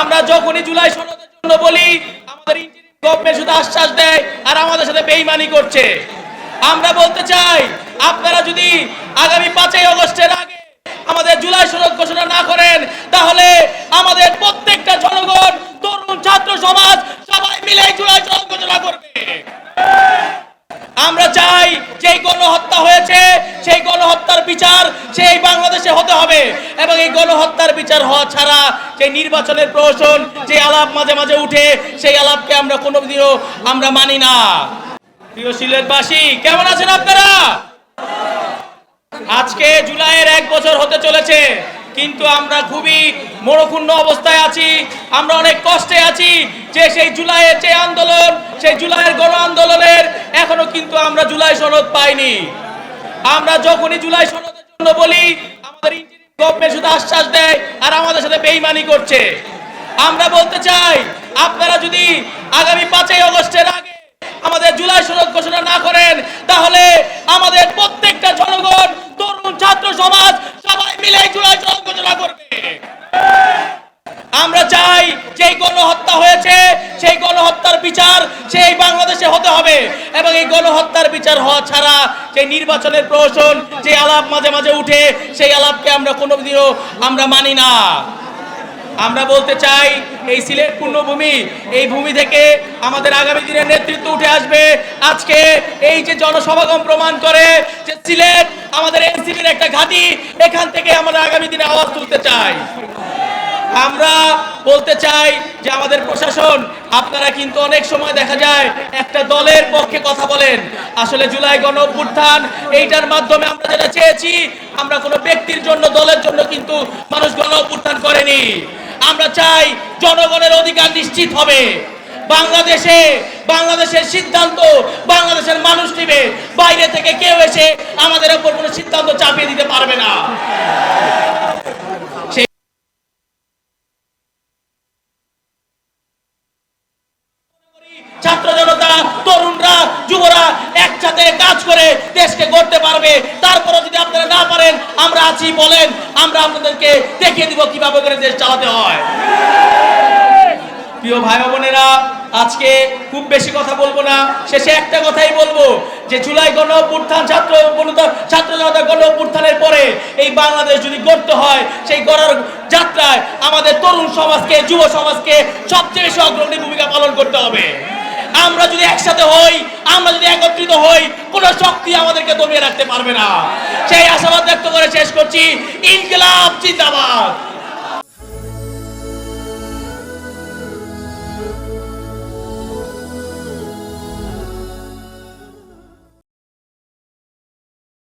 আমরা যখনই জুলাই সনদের জন্য বলি, আমাদের গভর্নমেন্ট শুধু আশ্বাস দেয় আর আমাদের সাথে বেইমানি করছে। আমরা বলতে চাই, আপনারা যদি আগামী পাঁচই অগস্টের আগে আমাদের জুলাই সনদ ঘোষণা না করেন, তাহলে আমাদের প্রত্যেকটা জনগণ, তরুণ, ছাত্র সমাজ সবাই মিলে জুলাই সনদ ঘোষণা করবে। আমরা চাই যেই গণহত্যা হয়েছে, সেই গণহত্যার বিচার সেই বাংলাদেশে হতে হবে। এবং এই গণহত্যার বিচার হওয়া ছাড়া যে নির্বাচনের প্রহসন, যে আলাপ মাঝে মাঝে উঠে, সেই আলাপকে আমরা কোনোদিনও আমরা মানি না। প্রিয় সিলেটবাসী, কেমন আছেন আপনারা? আজকে জুলাইয়ের এক বছর হতে চলেছে, কিন্তু আমরা খুবই মরক্ষুণ্ণ অবস্থায় আছি। আমরা অনেক কষ্টে আছি যে সেই জুলাইয়ের যে আন্দোলন, সেই জুলাইয়ের গণ আন্দোলনের এখনও কিন্তু আমরা জুলাই সনদ পাইনি। আমরা যখনই জুলাই সনদের জন্য বলি, আমাদের গভর্নমেন্ট শুধু আশ্বাস দেয় আর আমাদের সাথে বেইমানি করছে। আমরা বলতে চাই, আপনারা যদি আগামী পাঁচই অগস্টের আগে আমাদের জুলাই সনদ ঘোষণা না করেন, তাহলে আমাদের প্রত্যেকটা জনগণ, তরুণ, ছাত্র সমাজ সবাই মিলে জুলাই সনদ ঘোষণা করবে। আমরা চাই যেই গণহত্যা হয়েছে, সেই গণহত্যার বিচার সেই বাংলাদেশে হতে হবে। এবং এই গণহত্যার বিচার হওয়া ছাড়া যে নির্বাচনের প্রহসন, যে আলাপ মাঝে মাঝে উঠে, সেই আলাপকে আমরা কোনোদিনও আমরা মানি না। আমরা বলতে চাই, এই সিলেট পূর্ণভূমি, এই ভূমি থেকে আমাদের আগামী দিনের নেতৃত্ব উঠে আসবে। আজকে এই যে জনসমাগম প্রমাণ করে যে সিলেট আমাদের এনসিপির একটা ঘাঁটি, এখান থেকে আমরা আগামী দিনে আওয়াজ তুলতে চাই। আমরা বলতে চাই যে আমাদের প্রশাসন, আপনারা কিন্তু অনেক সময় দেখা যায় একটা দলের পক্ষে কথা বলেন। আসলে জুলাই গণ অভ্যুত্থান, এইটার মাধ্যমে আমরা যেটা চেয়েছি, আমরা কোনো ব্যক্তির জন্য, দলের জন্য কিন্তু মানুষ গণ অভ্যুত্থান করেনি। আমরা চাই জনগণের অধিকার নিশ্চিত হবে। বাংলাদেশে, বাংলাদেশের সিদ্ধান্ত, বাংলাদেশের মানুষ নেবে। বাইরে থেকে কেউ এসে আমাদের উপর কোনো সিদ্ধান্ত চাপিয়ে দিতে পারবে না ছাত্র জনতা তরুণরা যুবরা একসাথে কাজ করে দেশকে গড়তে পারবে। তারপরে যদি আপনারা না পারেন, আমরা আছি বলেন, আমরা আপনাদেরকে দেখিয়ে দিব কীভাবে করে দেশ চালাতে হয়। প্রিয় ভাই বোনেরা, আজকে খুব বেশি কথা বলব না, শেষে একটা কথাই বলব, যে জুলাই গণ অভ্যুত্থান ছাত্র ছাত্র জনতা গণ অভ্যুত্থানের পরে এই বাংলাদেশ যদি গড়তে হয়, সেই গড়ার যাত্রায় আমাদের তরুণ সমাজকে, যুব সমাজকে সবচেয়ে বেশি অগ্রণী ভূমিকা পালন করতে হবে। আমরা যদি একসাথে হই, আমরা যদি একত্রিত হই, কোন শক্তি আমাদেরকে দমিয়ে রাখতে পারবে না। সেই আশাবাদ ব্যক্ত করে শেষ করছি। ইনকিলাব, জিন্দাবাদ।